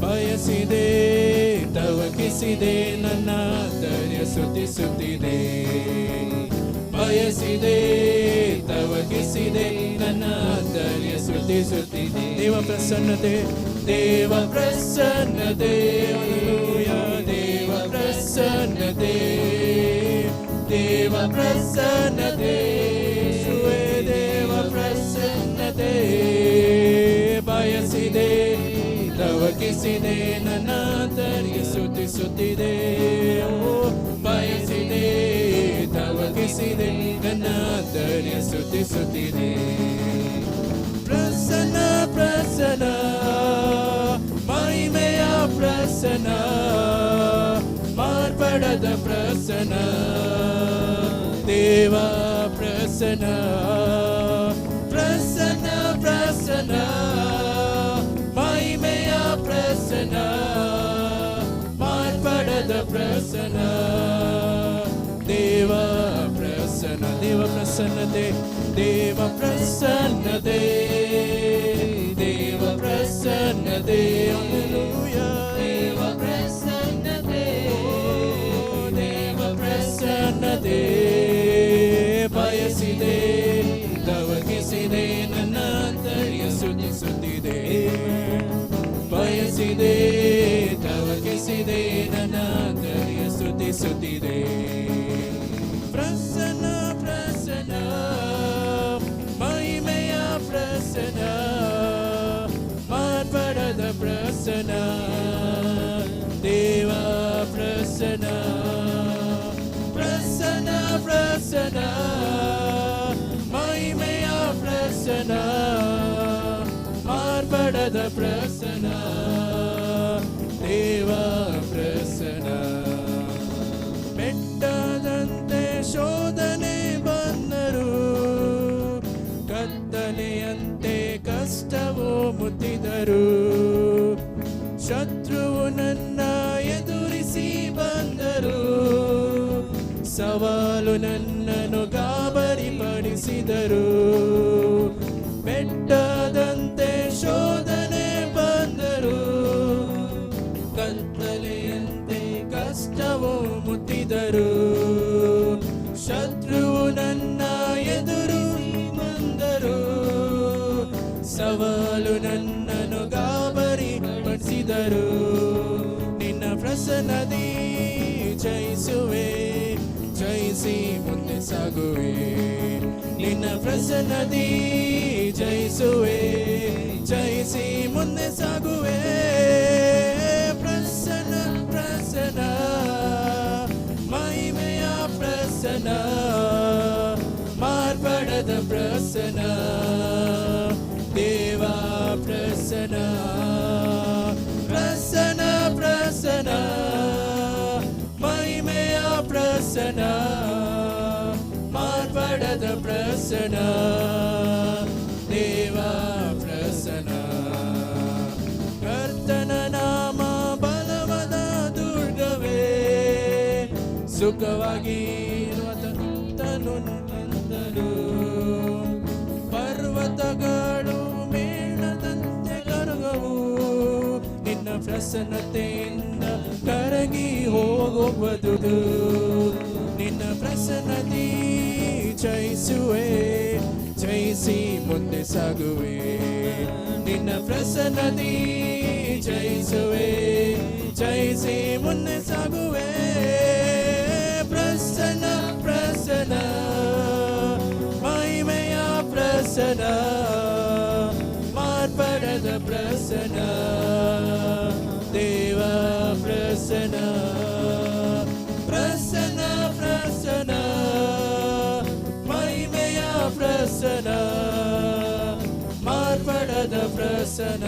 ಬಯಸಿದೆ ತವಕಿಸಿದೆ ನನ್ನ ಧೈರ್ಯ ಸುತ್ತಿಸುತ್ತಿದೆ ಬಯಸಿದೆ ತವಕಿಸಿದೆ ನನ್ನ ಧೈರ್ಯ ಸುತ್ತಿಸುತ್ತಿದೆ ದೇವ ಪ್ರಸನ್ನತೆ ದೇವ ಪ್ರಸನ್ನತೆ ದೇವ ಪ್ರಸನ್ನತೆ ದೇವ ಪ್ರಸನ್ನ ತವಕಿಸಿದೆ ನನ್ನ ತರಿಗೆ ಸುತ್ತಿಸುತ್ತಿದೆ ಓ, ಬಯಸಿದೆ, ತವಕಿಸಿದೆ, ನನ್ನ ತರಿಗೆ ಸುತ್ತಿಸುತ್ತಿದೆ ಪ್ರಸನ್ನ ಪ್ರಸನ್ನ, ಮಹಿಮೆಯ ಪ್ರಸನ್ನ, ಮಾರ್ಪಡದ ಪ್ರಸನ್ನ. ದೇವ ಪ್ರಸನ್ನ ಪ್ರಸನ್ನ ಪ್ರಸನ್ನ. ಪ್ರಸನ್ನ ದೇವ ಪ್ರಸನ್ನ ದೇವ ಪ್ರಸನ್ನತೆ ದೇವ ಪ್ರಸನ್ನತೆ ಸುತ್ತಿಸುತ್ತಿದೆ ಪ್ರಸನ್ನ ಪ್ರಸನ್ನ, ಮಹಿಮೆಯ ಪ್ರಸನ್ನ, ಮಾರ್ಪಡದ ಪ್ರಸನ್ನ, ದೇವ ಪ್ರಸನ್ನ ಪ್ರಸನ್ನ ಪ್ರಸನ್ನ, ಮಹಿಮೆಯ ಪ್ರಸನ್ನ, ಮಾರ್ಪಡದ ಪ್ರಸನ್ನ, ದೇವ ಮುತ್ತಿದರು ಶತ್ರುವು ನನ್ನ ಎದುರಿಸಿ ಬಂದರು. ಸವಾಲು ನನ್ನನ್ನು ಗಾಬರಿ ಗಾಬರಿಪಡಿಸಿದರು. ಬೆಟ್ಟದಂತೆ ಶೋಧನೆ ಸವಾಲು ನನ್ನನ್ನು ಗಾಬರಿ ಪಡಿಸಿದರು. ನಿನ್ನ ಪ್ರಸನ್ನದಿ ಜಯಿಸುವೆ, ಜಯಿಸಿ ಮುಂದೆ ಸಾಗುವೆ. ನಿನ್ನ ಪ್ರಸನ್ನದಿ ಜಯಿಸುವೆ, ಜಯಿಸಿ ಮುಂದೆ ಸಾಗುವೆ. ಪ್ರಸನ್ನ ಪ್ರಸನ್ನ, ಮಹಿಮೆಯ ಪ್ರಸನ್ನ, ಮಾರ್ಪಡದ ಪ್ರಸನ್ನ. ಪ್ರಸನ್ನ ಪ್ರಸನ್ನ ಪ್ರಸನ್ನ, ಮಹಿಮೆಯ ಪ್ರಸನ್ನ, ಮಾರ್ಪಡದ ಪ್ರಸನ್ನ, ದೇವ ಪ್ರಸನ್ನ. ಕರ್ತನ ನಾಮ ಬಲವದ ದುರ್ಗವೇ, ಸುಖವಾಗಿ ತನು ನಂದನು. ಪ್ರಸನ್ನತೆಯಿಂದ ಕರಗಿ ಹೋಗುವುದು ನಿನ್ನ ಪ್ರಸನ್ನತಿ ಜಯಿಸುವೆ, ಜಯಿಸಿ ಮುಂದೆ ಸಾಗುವೆ. ನಿನ್ನ ಪ್ರಸನ್ನತಿ ಜಯಿಸುವೆ, ಜಯಿಸಿ ಮುಂದೆ ಸಾಗುವೆ. ಪ್ರಸನ್ನ ಪ್ರಸನ್ನ, ಮಹಿಮೆಯ ಪ್ರಸನ್ನ, ಮಾರ್ಪಡದ ಪ್ರಸನ್ನ. ದೇವ ಪ್ರಸನ್ನ ಪ್ರಸನ್ನ ಪ್ರಸನ್ನ ಮಹಿಮೆಯ ಪ್ರಸನ್ನ ಮಾರ್ಪಡದ ಪ್ರಸನ್ನ